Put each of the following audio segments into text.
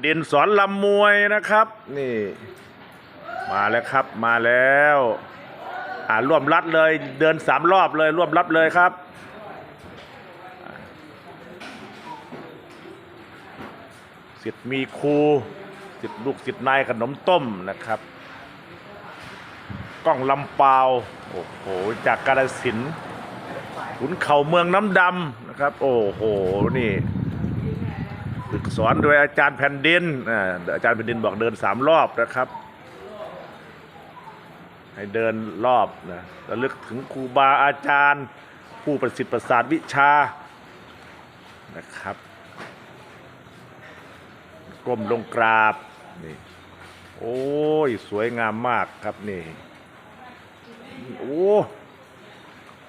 เด่นสอนลำมวยนะครับ นี่ มาแล้วครับมาแล้ว อ่าร่วมรัดเลยเดินสามรอบเลยร่วมรับเลยครับสิทธิ์มีครูสิทธิ์ลูกสิทธิ์นายขนมต้มนะครับกล้องลำเปาว โอ้โห จากกาฬสินธุ์ขุนเข่าเมืองน้ำดำนะครับ โอ้โห นี่ ฝึกสอนโดยอาจารย์แผ่นดินอาจารย์แผ่นดินบอกเดินสามรอบนะครับ ให้เดินรอบนะระลึกถึงครูบาอาจารย์ ผู้ประสิทธิ์ประสาทวิชานะครับก้มลงกราบนี่โอ้ยสวยงามมากครับนี่โอ้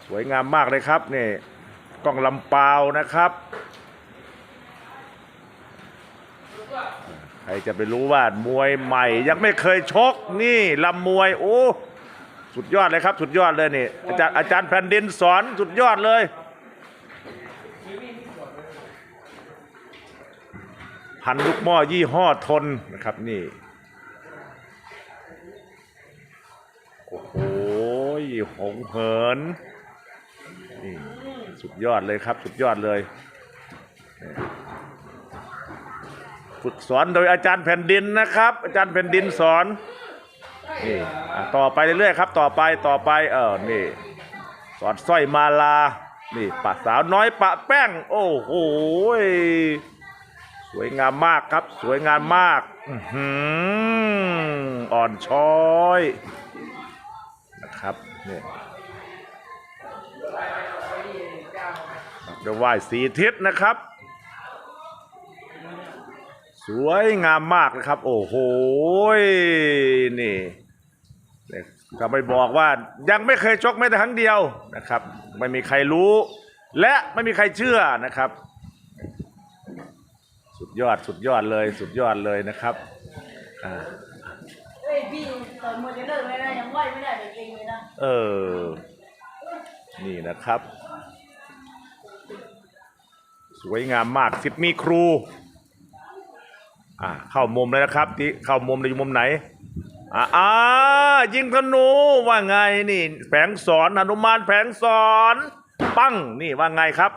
สวยงามมากเลยครับนี่กล้องลำเปานะครับ ใครจะไปรู้ว่ามวยใหม่ ยังไม่เคยชกนี่ลำมวยโอ้สุดยอดเลยครับ สุดยอดเลยนี่อาจารย์อาจารย์แผ่นดินสอนสุดยอดเลยพันลูกหม้อยี่ห้อทนนะครับนี่โอ้โหหงเหินนี่สุดยอดเลยครับ สุดยอดเลย ฝึกสอนโดยอาจารย์แผ่นดินนะครับ อาจารย์แผ่นดินสอนนี่อะต่อไปเรื่อยๆครับ ต่อไปต่อไปเออนี่สอนสร้อยมาลา นี่ปะสาวน้อยปะแป้ง โอ้โหสวยงามมากครับ สวยงามมากอื้อหืออ่อนช้อยนะครับนี่เดี๋ยวไหว้สีทิศนะครับ สวยงามมากนะครับ โอ้โหนี่เนี่ยก็ไม่บอกว่ายังไม่เคยชกแม้แต่ครั้งเดียวนะครับ ไม่มีใครรู้ และไม่มีใครเชื่อนะครับ สุดยอดสุดยอดเลย สุดยอดเลยนะครับอ่าเฮ้ยพี่ต่อยมวยจะเลิกเลยนะยังไหวไม่ได้แบบเองเลยนะเออ นี่นะครับ สวยงามมากสิทธิ์มีครู อ่าเข้ามุมเลยนะครับที่เข้ามุมอยู่มุมไหนอ่าอ่ายิงธนูว่าไงนี่ แผงสอนหนุมานแผงสอนปั้งนี่ว่าไงครับ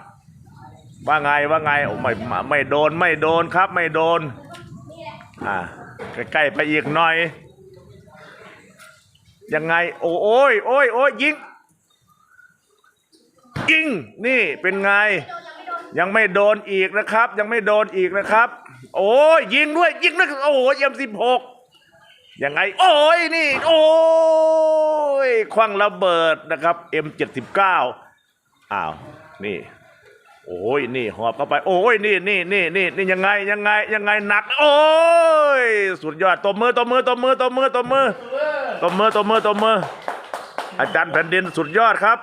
ว่าไงว่าไงโอ้ไม่ไม่โดนไม่โดนครับ ไม่โดนอ่าใกล้ๆไปอีกหน่อย ยังไง โอ้โอ้ยโอ้ยโอ้ยยิงยิงนี่เป็นไง ยังไม่โดนอีกนะครับ ยังไม่โดนอีกนะครับ โอ้ยยิงด้วยยิงนะโอ้ยเอ็มสิบหกยังไง โอ้ยนี่ โอ้ยคว้างระเบิดนะครับเอ็มเจ็ดสิบเก้าอ้าวนี่โอ้ยนี่หอบเข้าไป โอ้ยนี่นี่นี่นี่นี่ยังไงยังไงยังไงหนัก โอ้ยสุดยอดตบมือตบมือตบมือตบมือตบมือตบมือตบมือตบมืออาจารย์แผ่นดินสุดยอดครับ